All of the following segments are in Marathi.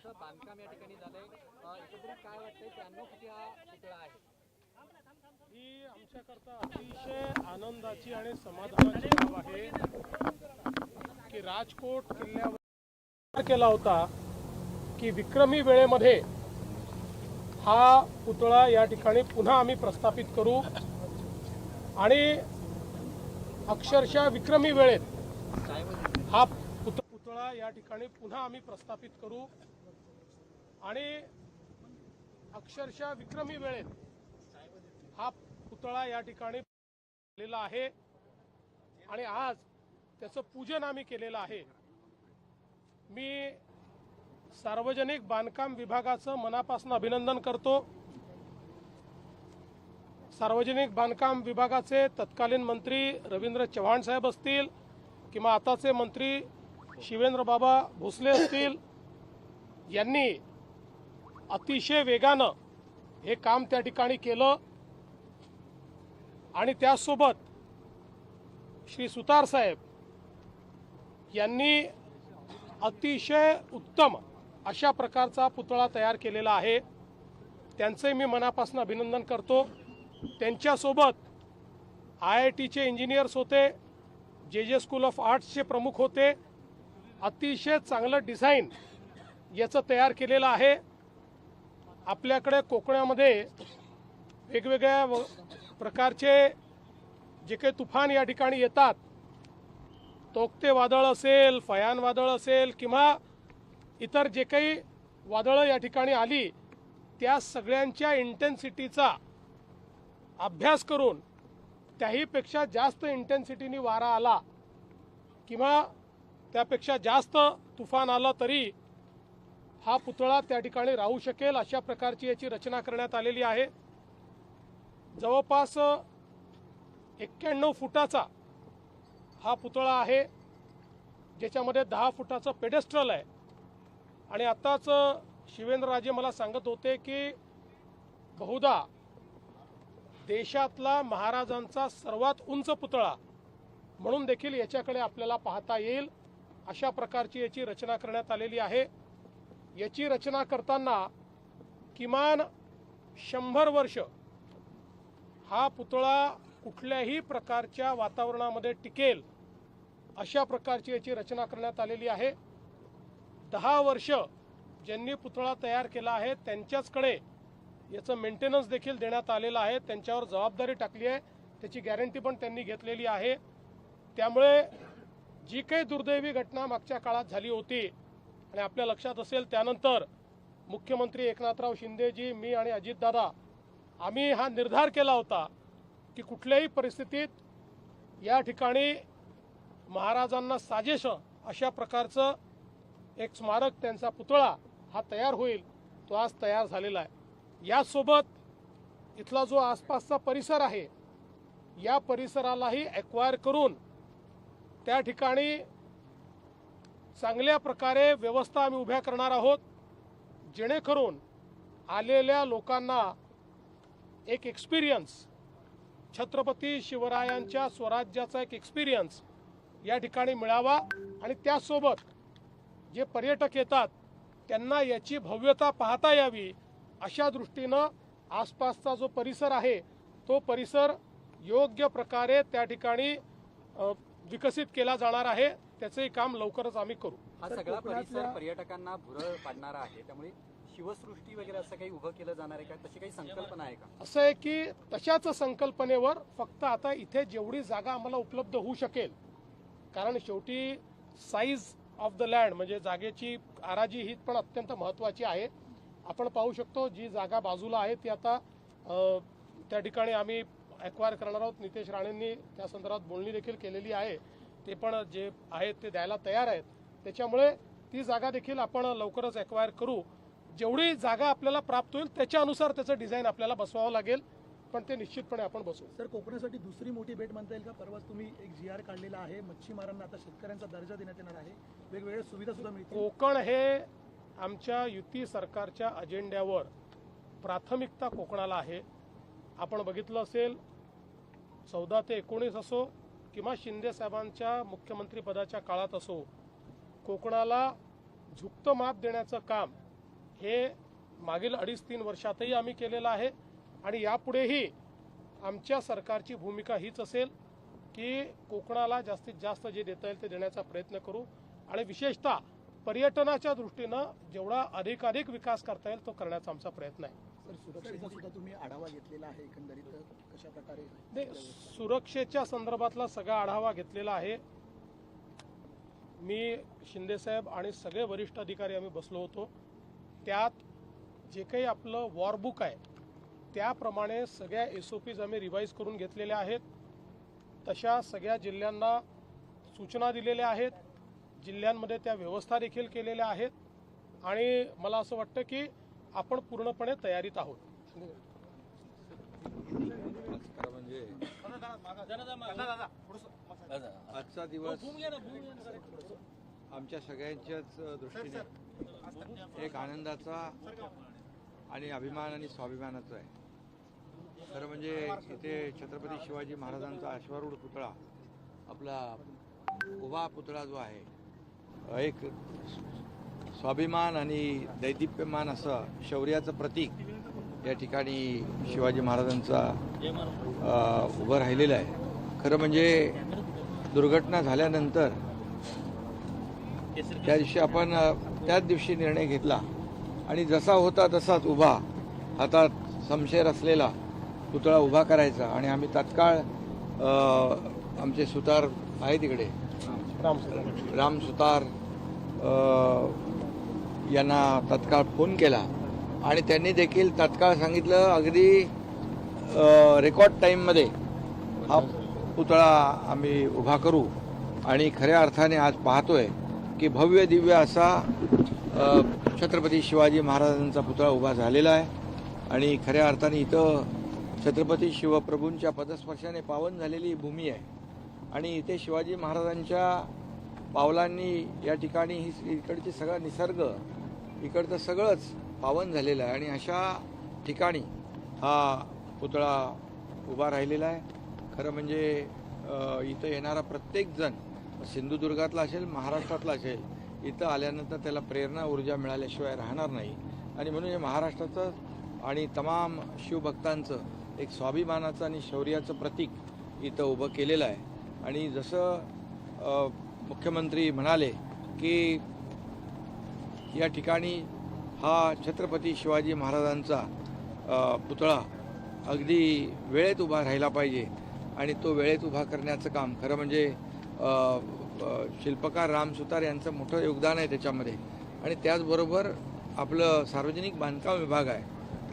अशाच बांधकाम या ठिकाणी झालंय. एकत्रित काय वाटतंय त्यांना किती हा पुतळा आहे? ही आमच्याकरता अतिशय आनंदाची आणि समाधानाची बाब आहे की राजकोट किल्ल्यावर विचार केला होता की विक्रमी वेळेमध्ये हा पुतळा या ठिकाणी पुन्हा आम्ही प्रस्थापित करू. आणि अक्षरशः विक्रमी वेळेत हा पुत- पुतळा या ठिकाणी पुन्हा आम्ही प्रस्थापित करू. आणि अक्षरशः विक्रमी वेळेत हा पुतळा या ठिकाणी केलेला आहे. आणि आज त्याचं पूजन आम्ही केलेलं आहे. मी सार्वजनिक बांधकाम विभागाचं मनापासून अभिनंदन करतो. सार्वजनिक बांधकाम विभागाचे तत्कालीन मंत्री रवींद्र चव्हाण साहेब असतील किंवा आताचे मंत्री शिवेंद्र बाबा भोसले असतील यांनी अतिशय वेगानं हे काम त्या ठिकाणी केलं. आणि त्यासोबत श्री सुतार साहेब यांनी अतिशय उत्तम अशा प्रकारचा पुतळा तयार केलेला आहे. त्यांचंही मी मनापासून अभिनंदन करतो. त्यांच्यासोबत आय आय टीचे इंजिनियर्स होते जे जे स्कूल ऑफ आर्ट्सचे प्रमुख होते. अतिशय चांगलं डिझाईन याचं तयार केलेलं आहे. आपल्याकडे कोकणामध्ये वेगवेगळ्या व- प्रकारचे जे काही तुफान या ठिकाणी येतात तोकते वादळ असेल फयान वादळ असेल किंवा इतर जे काही वादळं या ठिकाणी आली त्या सगळ्यांच्या इंटेन्सिटीचा अभ्यास करून त्याहीपेक्षा जास्त इंटेन्सिटीने वारा आला किंवा त्यापेक्षा जास्त तुफान आलं तरी हा पुतळा त्या ठिकाणी राहू शकेल अशा प्रकारची याची रचना करण्यात आलेली आहे. जवळपास एक्क्याण्णव फुटाचा हा पुतळा आहे ज्याच्यामध्ये दहा फुटाचं पेडेस्ट्रल आहे. आणि आत्ताच शिवेंद्रराजे मला सांगत होते की बहुधा देशातला महाराजांचा सर्वात उंच पुतळा म्हणून देखील याच्याकडे आपल्याला पाहता येईल अशा प्रकारची याची रचना करण्यात आलेली आहे. याची रचना करताना किमान शंभर वर्ष हा पुतळा कुठल्याही प्रकारच्या वातावरणामध्ये टिकेल अशा प्रकारची याची रचना करण्यात आलेली आहे. दहा वर्ष ज्यांनी पुतळा तयार केला आहे त्यांच्याचकडे याचं मेंटेनन्स देखील देण्यात आलेलं आहे. त्यांच्यावर जबाबदारी टाकली आहे. त्याची गॅरंटी पण त्यांनी घेतलेली आहे. त्यामुळे जी काही दुर्दैवी घटना मागच्या काळात झाली होती आणि आपल्या लक्षात असेल त्यानंतर मुख्यमंत्री एकनाथराव शिंदेजी मी आणि अजितदादा आम्ही हा निर्धार केला होता की कुठल्याही परिस्थितीत या ठिकाणी महाराजांना साजेश अशा प्रकारचं एक स्मारक त्यांचा पुतळा हा तयार होईल तो आज तयार झालेला आहे. यासोबत इथला जो आसपासचा परिसर आहे या परिसरालाही ॲक्वायर करून त्या ठिकाणी चांगल्या प्रकारे व्यवस्था आम्ही उभ्या करणार आहोत. जेणेकरून आलेल्या लोकांना एक एक्सपिरियन्स छत्रपती शिवरायांच्या स्वराज्याचा एक एक्सपिरियन्स या ठिकाणी मिळावा आणि त्यासोबत जे पर्यटक येतात त्यांना याची भव्यता पाहता यावी अशा दृष्टीनं आसपासचा जो परिसर आहे तो परिसर योग्य प्रकारे त्या ठिकाणी विकसित केला जाणार आहे त्याचंही काम लवकरच आम्ही करू. हा सगळा परिसर पर्यटकांना भुरळ पाडणारा आहे त्यामुळे शिवसृष्टी वगैरे असं काही उभं केलं जाणार आहे का? तशी काही संकल्पना आहे का? असं आहे की तशाच संकल्पनेवर फक्त आता इथे जेवढी जागा आम्हाला उपलब्ध होऊ शकेल कारण शेवटी साईज ऑफ द लँड म्हणजे जागेची आराजी ही पण अत्यंत महत्वाची आहे. आपण पाहू शकतो जी जागा बाजूला आहे ती आता त्या ठिकाणी आम्ही ॲक्वायर करणार आहोत. नितेश राणेंनी त्या संदर्भात बोलणी देखील केलेली आहे. ते पण जे आहेत ते द्यायला तयार आहेत. त्याच्यामुळे ती जागा देखील आपण लवकरच ॲक्वायर करू. जेवढी जागा आपल्याला प्राप्त होईल त्याच्यानुसार त्याचं डिझाईन आपल्याला बसवावं लागेल. पण ते निश्चितपणे आपण बसवू. सर कोकणासाठी दुसरी मोठी भेट म्हणता येईल का? परवाच तुम्ही एक जी आर काढलेला आहे. मच्छीमारांना आता शेतकऱ्यांचा दर्जा देण्यात येणार आहे. वेगवेगळ्या सुविधा सुद्धा मिळतील. कोकण हे आमच्या युती सरकारच्या अजेंड्यावर प्राथमिकता कोकणाला आहे. आपण बघितलं असेल चौदा ते एकोणीस असो किंवा शिंदे साहेबांच्या काळात असो कोकणाला झुकतं माप देण्याचं काम हे मागील अडीच तीन वर्षातही आम्ही केलेलं आहे आणि यापुढेही आमच्या सरकारची भूमिका हीच असेल की कोकणाला जास्तीत जास्त जे देता येईल ते देण्याचा प्रयत्न करू आणि विशेषतः पर्यटनाच्या दृष्टीनं जेवढा अधिकाधिक विकास करता येईल तो करण्याचा आमचा प्रयत्न आहे. सुरक्षेचा सुद्धा तुम्ही आढावा घेतलेला आहे एकंदरीत कशा प्रकारे सुरक्षेच्या संदर्भातला सगळा आढावा घेतलेला आहे. मी शिंदेसाहेब आणि सगळे वरिष्ठ अधिकारी आम्ही बसलो होतो. त्यात जे काही आपलं वॉरबुक आहे त्याप्रमाणे सगळ्या एस ओ पीज आम्ही रिवाईज करून घेतलेल्या आहेत. तशा सगळ्या जिल्ह्यांना सूचना दिलेल्या आहेत. जिल्ह्यांमध्ये त्या व्यवस्था देखील केलेल्या आहेत. आणि मला असं वाटतं की आपण पूर्णपणे तयारीत आहोत. म्हणजे आजचा दिवस आमच्या सगळ्यांच्याच दृष्टीने एक आनंदाचा आणि अभिमान आणि स्वाभिमानाचा आहे. खरं म्हणजे इथे छत्रपती शिवाजी महाराजांचा अश्वारूढ पुतळा आपला उभा पुतळा जो आहे एक स्वाभिमान आणि दैदिप्यमान असं शौर्याचं प्रतीक या ठिकाणी शिवाजी महाराजांचा उभं राहिलेलं आहे. खरं म्हणजे दुर्घटना झाल्यानंतर त्या दिवशी आपण त्याच दिवशी निर्णय घेतला. आणि जसा होता तसाच उभा हातात समशेर असलेला पुतळा उभा करायचा. आणि आम्ही तात्काळ आमचे सुतार आहे तिकडे. राम राम सुतार यांना तत्काळ फोन केला. आणि त्यांनी देखील तत्काळ सांगितलं अगदी रेकॉर्ड टाईममध्ये हा पुतळा आम्ही उभा करू. आणि खऱ्या अर्थाने आज पाहतोय की भव्य दिव्य असा छत्रपती शिवाजी महाराजांचा पुतळा उभा झालेला आहे. आणि खऱ्या अर्थाने इथं छत्रपती शिवप्रभूंच्या पदस्पर्शाने पावन झालेली ही भूमी आहे. आणि इथे शिवाजी महाराजांच्या पावलांनी या ठिकाणी ही इकडची सगळा निसर्ग इकडचं सगळंच पावन झालेलं आहे आणि अशा ठिकाणी हा पुतळा उभा राहिलेला आहे. खरं म्हणजे इथं येणारा प्रत्येकजण सिंधुदुर्गातला असेल महाराष्ट्रातला असेल इथं आल्यानंतर त्याला प्रेरणा ऊर्जा मिळाल्याशिवाय राहणार नाही. आणि म्हणून हे महाराष्ट्राचं आणि तमाम शिवभक्तांचं एक स्वाभिमानाचं आणि शौर्याचं प्रतीक इथं उभं केलेलं आहे. आणि जसं मुख्यमंत्री म्हणाले की या ठिकाणी हा छत्रपती शिवाजी महाराजांचा पुतळा अगदी वेळेत उभा राहिला पाहिजे आणि तो वेळेत उभा करण्याचं काम खरं म्हणजे शिल्पकार राम सुतार यांचं मोठं योगदान आहे त्याच्यामध्ये. आणि त्याचबरोबर आपलं सार्वजनिक बांधकाम विभाग आहे.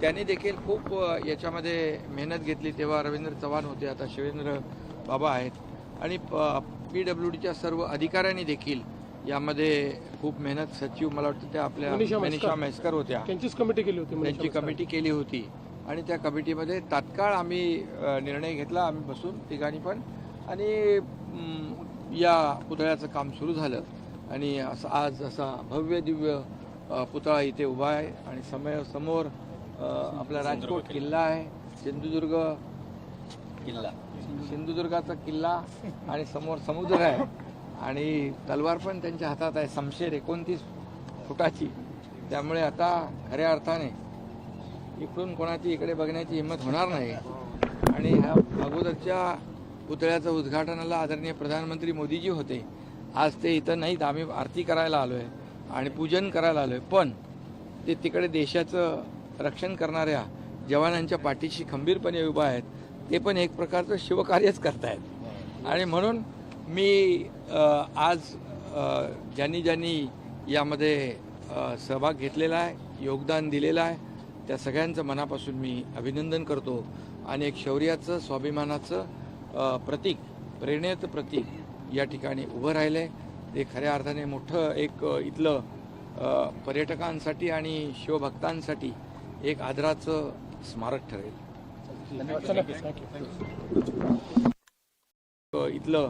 त्यांनी देखील खूप याच्यामध्ये मेहनत घेतली तेव्हा रवींद्र चव्हाण होते आता शिवेंद्र बाबा आहेत. आणि पी डब्ल्यू डीच्या सर्व अधिकाऱ्यांनी देखील यामध्ये खूप मेहनत सचिव मला वाटतं त्या आपल्या मनीषा म्हैसकर. म्हैसकर होत्या. त्यांचीच कमिटी केली होती त्यांची. कमिटी केली होती. आणि त्या कमिटीमध्ये तात्काळ आम्ही निर्णय घेतला आम्ही बसून ठिकाणी पण. आणि या पुतळ्याचं काम सुरू झालं. आणि असं आज असा भव्य दिव्य पुतळा इथे उभा आहे. आणि समय समोर आपला राजकोट किल्ला आहे. सिंधुदुर्ग किल्ला. सिंधुदुर्गाचा किल्ला. आणि समोर समुद्र आहे. आणि तलवार पण त्यांच्या हातात आहे समशेर एकोणतीस फुटाची. त्यामुळे आता खऱ्या अर्थाने इकडून कोणाची इकडे बघण्याची हिंमत होणार नाही. आणि ह्या अगोदरच्या पुतळ्याचं उद्घाटनाला आदरणीय प्रधानमंत्री मोदीजी होते. आज ते इथं नाहीत आम्ही आरती करायला आलो आहे आणि पूजन करायला आलो आहे पण ते तिकडे देशाचं रक्षण करणाऱ्या जवानांच्या पाठीशी खंबीरपणे उभा आहेत. ते पण एक प्रकारचं शिवकार्यच करतायत. आणि म्हणून मी आज ज्यांनी ज्यांनी यामध्ये सहभाग घेतलेला आहे योगदान दिलेलं आहे त्या सगळ्यांचं मनापासून मी अभिनंदन करतो. आणि एक शौर्याचं स्वाभिमानाचं प्रतीक प्रेरणेचं प्रतीक या ठिकाणी उभं राहिलं आहे ते खऱ्या अर्थाने मोठं एक इथलं पर्यटकांसाठी आणि शिवभक्तांसाठी एक आदराचं स्मारक ठरेल. इथलं